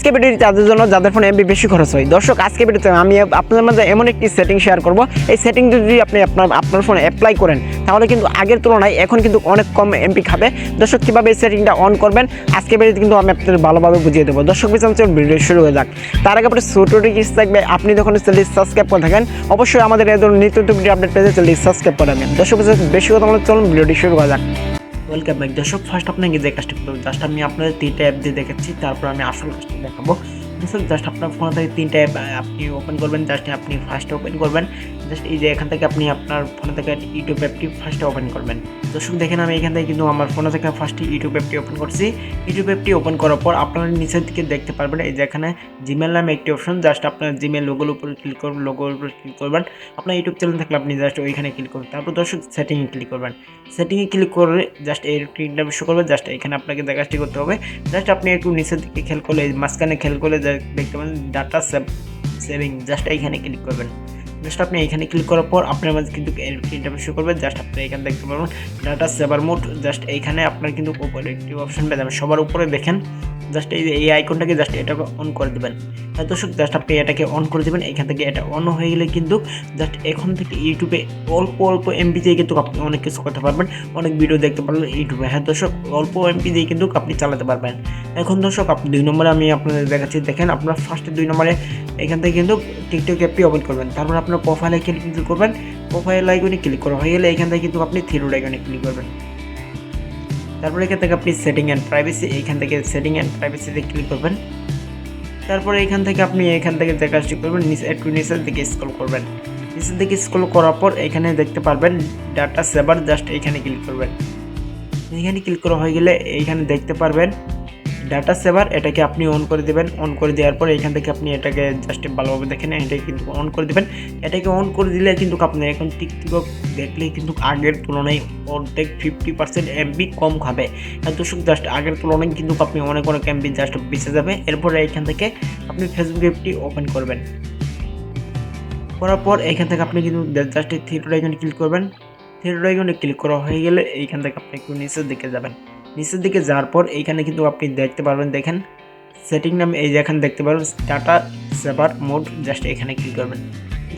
আজকে ভিডিওটি তাদের জন্য, যাদের ফোনে এমবি বেশি খরচ হয়। দর্শক, আজকে ভিডিওতে আমি আপনাদের মাঝে এমন একটি সেটিং শেয়ার করব। এই সেটিং যদি আপনি আপনার আপনার ফোনে অ্যাপ্লাই করেন, তাহলে কিন্তু আগের তুলনায় এখন কিন্তু অনেক কম এমপি খাবে। দর্শক, কীভাবে এই সেটিংটা অন করবেন, আজকে ভিডিওতে কিন্তু আমি আপনাদের ভালোভাবে বুঝিয়ে দেবো। দর্শক বিচার ভিডিও শুরু হয়ে যাক। তার আগে আপনার ছোটো টিকিস থাকবে, আপনি যখন চ্যানেলটি সাবস্ক্রাইব করে থাকেন, অবশ্যই আমাদের এই ধরনের নিত্য ভিডিও আপডেট পেতে চ্যানেলটি সাবস্ক্রাইব করে দর্শক বেশি কথা বলে চলুন ভিডিওটি শুরু করা যাক। ওয়েলকাম ব্যাক দর্শক ফার্স্ট আপনাকে যে কাজটা করব জাস্ট আমি আপনাদের তিনটা অ্যাপ দিয়ে দেখাচ্ছি, তারপর আমি আসল কাজটি দেখাবো। জাস্ট আপনার ফোন থেকে তিনটা অ্যাপ আপনি ওপেন করবেন জাস্ট আপনি ফার্স্ট ওপেন করবেন। জাস্ট এই যে এখান থেকে আপনি আপনার ফোনে থেকে ইউটিউব অ্যাপটি ফার্স্টে ওপেন করবেন। দর্শক দেখেন আমি এখান থেকে কিন্তু আমার ফোনে থেকে ফার্স্টে ইউটিউব অ্যাপটি ওপেন করছি। ইউটিউব অ্যাপটি ওপেন করার পর আপনারা নিচের দিকে দেখতে পারবেন, এই যে এখানে জিমেল নামে একটি অপশন জাস্ট আপনার জিমেল লোগোর উপর ক্লিক করবেন লোগোর উপর ক্লিক করবেন। আপনার ইউটিউব চ্যানেল থাকলে আপনি জাস্ট ওইখানে ক্লিক করবেন তারপর দর্শক সেটিংয়ে ক্লিক করবেন। সেটিংয়ে ক্লিক করে জাস্ট এই স্ক্রিনটা শো করবে জাস্ট এখানে আপনাকে যে করতে হবে। জাস্ট আপনি একটু নিচের দিকে খেয়াল করলে মাঝখানে খেয়াল করলে দেখতে পাবেন ডাটা সেভ সেভিং জাস্ট এইখানে ক্লিক করবেন। জাস্ট আপনি এখানে ক্লিক করার পর আপনার মাঝে কিন্তু ইন্টারভিউ শো করবে। জাস্ট আপনি এখানে দেখতে পারবেন ডাটা সেভার মোড জাস্ট এইখানে আপনার কিন্তু উপরে একটি অপশন পেয়ে যাবেন। সবার উপরে দেখেন জাস্ট এই এই আইকনটাকে জাস্ট এটাকে অন করে দেবেন। হ্যাঁ দর্শক জাস্ট আপনি এটাকে অন করে দেবেন, এখান থেকে এটা অন হয়ে গেলে কিন্তু জাস্ট এখন থেকে ইউটিউবে অল্প অল্প এমবি দিয়ে কিন্তু আপনি অনেক কিছু করতে পারবেন, অনেক ভিডিও দেখতে পারবেন ইউটিউবে হ্যাঁ দর্শক, অল্প এমপি দিয়ে কিন্তু আপনি চালাতে পারবেন। এখন দর্শক, আপনি দুই নম্বরে আমি আপনাদের দেখাচ্ছি, দেখেন আপনার ফার্স্টে দুই নম্বরে এখান থেকে কিন্তু টিকটক অ্যাপটি ওপেন করবেন। তারপর আপনার প্রোফাইলে ক্লিক করবেন প্রোফাইল আইকনে ক্লিক করা হয়ে গেলে এখান থেকে কিন্তু আপনি থিরোড আইকনে ক্লিক করবেন। তারপরে এখান থেকে আপনি সেটিং অ্যান্ড প্রাইভেসি এইখান থেকে সেটিং অ্যান্ড প্রাইভেসিতে ক্লিক করবেন। তারপরে এখান থেকে আপনি এখান থেকে যে কাজটি করবেন, নিচে একটু নিচের দিকে স্ক্রল করবেন। নিচের দিকে স্ক্রল করার পর এখানে দেখতে পারবেন ডাটা সেভার জাস্ট এখানে ক্লিক করবেন। এখানে ক্লিক করা হয়ে গেলে এইখানে দেখতে পারবেন ডাটা সেভার এটাকে আপনি অন করে দেবেন। অন করে দেওয়ার পর এখান থেকে আপনি এটাকে জাস্ট ভালোভাবে দেখেন এটাকে কিন্তু অন করে দেবেন। এটাকে অন করে দিলে কিন্তু আপনি এখন টিকটক দেখলে কিন্তু আগের তুলনায় অর্ধেক ফিফটি পার্সেন্ট এমবি কম খাবে। আর দর্শক জাস্ট আগের তুলনায় কিন্তু আপনি অনেক অনেক এমবি জাস্ট বেঁচে যাবে। এরপরে এখান থেকে আপনি ফেসবুক অ্যাপটি ওপেন করবেন। করার পর এখান থেকে আপনি কিন্তু জাস্ট থিয়েটার আইকনে ক্লিক করবেন। থিয়েটার আইকনে ক্লিক করা হয়ে গেলে এইখান থেকে আপনি একটু নিচের দিকে যাবেন। নিচের দিকে যাওয়ার পর এইখানে কিন্তু আপনি দেখতে পারবেন, দেখেন। সেটিং নাম এই যে এখানে দেখতে পারবেন ডাটা সেভার মোড জাস্ট এখানে ক্লিক করবেন।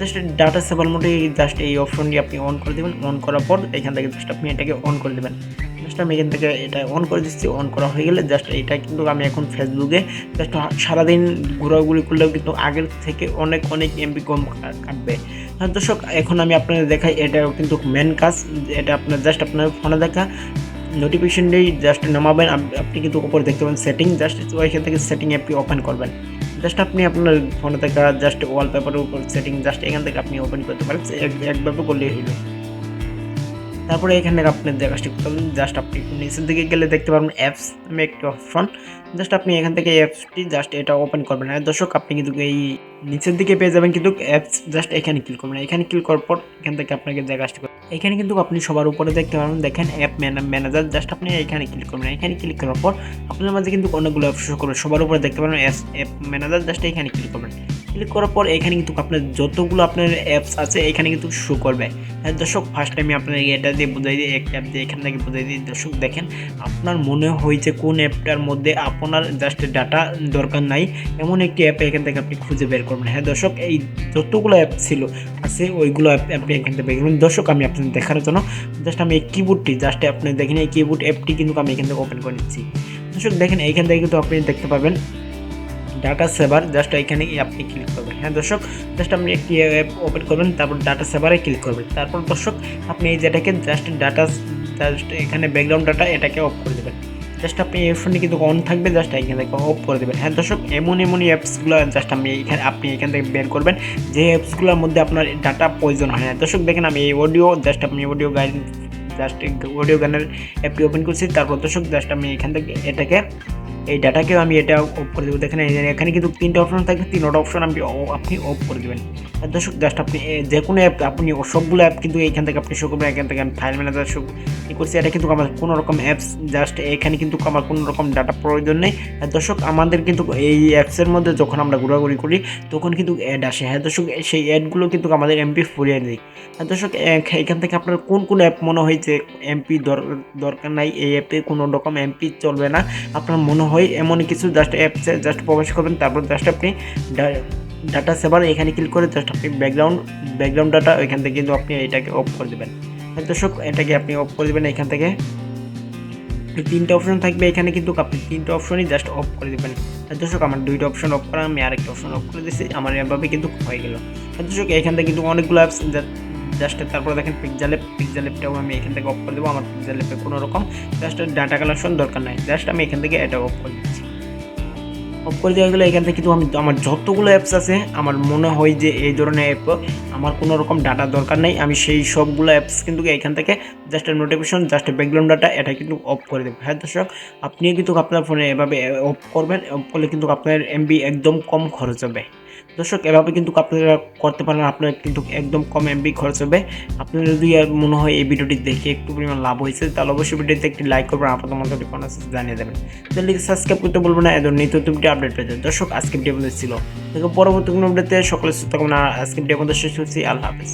জাস্ট ডাটা সেভার মোডে জাস্ট এই অপশনটি আপনি অন করে দেবেন। অন করার পর এখান থেকে জাস্ট আপনি এটাকে অন করে দেবেন। জাস্ট আমি এখান থেকে এটা অন করে দিচ্ছি অন করা হয়ে গেলে জাস্ট এটা কিন্তু আমি এখন ফেসবুকে জাস্ট সারাদিন ঘোরাঘুরি করলেও কিন্তু আগের থেকে অনেক অনেক এমবি কম কাটবে। হ্যাঁ দর্শক, এখন আমি আপনাদের দেখাই এটা কিন্তু মেন কাজ। এটা আপনার জাস্ট আপনার ফোনে দেখা। নোটিফিকেশন দিয়ে জাস্ট নামাবেন আপনি কিন্তু উপরে দেখতে পাবেন সেটিং জাস্ট ওইখান থেকে সেটিং অ্যাপটি ওপেন করবেন। জাস্ট আপনি আপনার ফোনে থাকা জাস্ট ওয়ালপেপারের উপর সেটিং জাস্ট এখান থেকে আপনি ওপেন করতে পারেন এক- একভাবে করলেই হলো তারপরে এখানে আপনার যে কাজটি করতে হবে জাস্ট আপনি নিচের দিকে গেলে দেখতে পারবেন অ্যাপস আমি একটি অপশন জাস্ট আপনি এখান থেকে অ্যাপসটি জাস্ট এটা ওপেন করবেন। আর দর্শক, আপনি কিন্তু এই নিচের দিকে পেয়ে যাবেন কিন্তু অ্যাপস জাস্ট এখানে ক্লিক করবেন এখানে ক্লিক করার পর এখান থেকে আপনাকে যে কাজটি এখানে কিন্তু আপনি সবার উপরে দেখতে পারবেন। দেখেন অ্যাপ ম্যানেজার জাস্ট আপনি এখানে ক্লিক করবেন। এখানে ক্লিক করার পর আপনার মাঝে কিন্তু অনেকগুলো অ্যাপ করবেন করবে সবার উপরে দেখতে পারবেন অ্যাপ ম্যানেজার জাস্ট এখানে ক্লিক করবেন। ক্লিক করার পর এখানে কিন্তু আপনার যতগুলো আপনার অ্যাপস আছে, এখানে কিন্তু শো করবে। হ্যাঁ দর্শক ফার্স্ট টাইম আপনার এটা দিয়ে বোঝাই দিই, একটা অ্যাপ দিয়ে এখান থেকে বোঝাই দিই। দর্শক, দেখেন, আপনার মনে হয়েছে কোন অ্যাপটার মধ্যে আপনার জাস্ট ডাটা দরকার নাই, এমন একটি অ্যাপ এখান থেকে আপনি খুঁজে বের করবেন। হ্যাঁ দর্শক, এই যতগুলো অ্যাপ ছিল, আছে, ওইগুলো অ্যাপ আপনি এখান থেকে বের করবেন। দর্শক, আমি আপনাদের দেখার জন্য জাস্ট আমি এই কিবোর্ডটি জাস্ট আপনি দেখেন, এই কিবোর্ড অ্যাপটি কিন্তু আমি এখান থেকে ওপেন করে নিচ্ছি। দর্শক, দেখেন এইখান থেকে কিন্তু আপনি দেখতে পাবেন ডাটা সেভার জাস্ট এখানে আপনি ক্লিক করবেন। হ্যাঁ দর্শক জাস্ট আপনি একটি অ্যাপ ওপেন করবেন, তারপর ডাটা সেভারে ক্লিক করবেন। তারপর দর্শক, আপনি এই যেটাকে জাস্ট ডাটা জাস্ট এখানে ব্যাকগ্রাউন্ড ডাটা এটাকে অফ করে দেবেন। জাস্ট আপনি এই ফোনটি কিন্তু অন থাকবে জাস্ট এখান থেকে অফ করে দেবেন। হ্যাঁ দর্শক, এমন এমনই অ্যাপসগুলো জাস্ট আমি এখানে, আপনি এখান থেকে বের করবেন যে অ্যাপসগুলোর মধ্যে আপনার ডাটা প্রয়োজন হয়। না দর্শক, দেখেন আমি এই অডিও জাস্ট আপনি অডিও গাইড জাস্ট অডিও গানের অ্যাপটি ওপেন করছি। তারপর দর্শক জাস্ট আমি এখান থেকে এটাকে এই ডাটাকেও আমি এটা অফ করে দেবো। দেখেন এখানে কিন্তু তিনটা অপশন থাকবে তিনটা অপশন ও- আপনি অফ করে দেবেন। দর্শক জাস্ট আপনি যে কোনো অ্যাপ আপনি সবগুলো অ্যাপ কিন্তু এইখান থেকে আপনি শো করবেন, এখান থেকে আমি ফাইল ম্যানেজার শো ই করছি। এটা কিন্তু আমার কোনো রকম অ্যাপস জাস্ট এখানে কিন্তু আমার কোনো রকম ডাটা প্রয়োজন নেই। দর্শক, আমাদের কিন্তু এই অ্যাপসের মধ্যে যখন আমরা ঘোরাঘুরি করি, তখন কিন্তু অ্যাড আসে। হ্যাঁ দর্শক, সেই অ্যাডগুলো কিন্তু আমাদের এমপি ফুরিয়ে দেয়। আর দর্শক এখান থেকে আপনার কোন কোন অ্যাপ মনে হয় যে এমপি দরকার নাই? এই অ্যাপে কোনো রকম এমপি চলবে না। আপনার মনে হয় এমন কিছু জাস্ট অ্যাপসে জাস্ট প্রবেশ করবেন, তারপর জাস্ট আপনি ডাটা সেভার এখানে ক্লিক করে জাস্ট আপনি ব্যাকগ্রাউন্ড ব্যাকগ্রাউন্ড ডাটা ওইখান থেকে কিন্তু আপনি এটাকে অফ করে দেবেন। হ্যাঁ দর্শক, এটাকে আপনি অফ করে দেবেন এখান থেকে। তিনটা অপশন থাকবে, এখানে কিন্তু আপনি তিনটা অপশনই জাস্ট অফ করে দেবেন। হ্যাঁ দর্শক, আমার দুইটা অপশন অফ করা, আমি আরেকটা অপশন অফ করে দিয়েছি আমার এভাবে কিন্তু হয়ে গেল। হ্যাঁ দর্শক, এখান থেকে কিন্তু অনেকগুলো অ্যাপস জাস্ট তারপরে দেখেন পিকজা লেপ পিকজা লেপটাও আমি এখান থেকে অফ করে দেবো। আমার পিকজা লেপে কোনো রকম জাস্ট ডাটা কালেকশন দরকার নাই। জাস্ট আমি এখান থেকে এটা অফ করে দিচ্ছি। অফ করে দেওয়া গেলে এখান থেকে কিন্তু আমি আমার যতগুলো অ্যাপস আছে, আমার মনে হয় যে এই ধরনের অ্যাপ আমার কোনো রকম ডাটা দরকার নেই। আমি সেই সবগুলো অ্যাপস কিন্তু এখান থেকে just notification just background data এটা কিন্তু অফ করে দেবো। হ্যাঁ দর্শক, আপনিও কিন্তু আপনার ফোনে এভাবে অফ করবেন। অফ করলে কিন্তু আপনার এমবি একদম কম খরচ হবে। দর্শক, এভাবে কিন্তু আপনারা করতে পারেন। আপনার কিন্তু একদম কম এমবি খরচ হবে। আপনার যদি মনে হয় এই ভিডিওটি দেখে একটু পরিমাণ লাভ হয়েছে, তাহলে অবশ্যই ভিডিওতে একটি লাইক করবেন, আপনাদের মধ্যে কোনো জানিয়ে দেবেন। তাহলে সাবস্ক্রাইব করতে বলবেন না এত নিত্য তুমি আপডেট পেতে। দর্শক আজকে ভিডিও ছিল। দেখো পরবর্তী কোনো ভিডিওতে সকলের সুস্থ কামনা আজকে ভিডিও শেষ হচ্ছি আল্লাহ হাফিজ।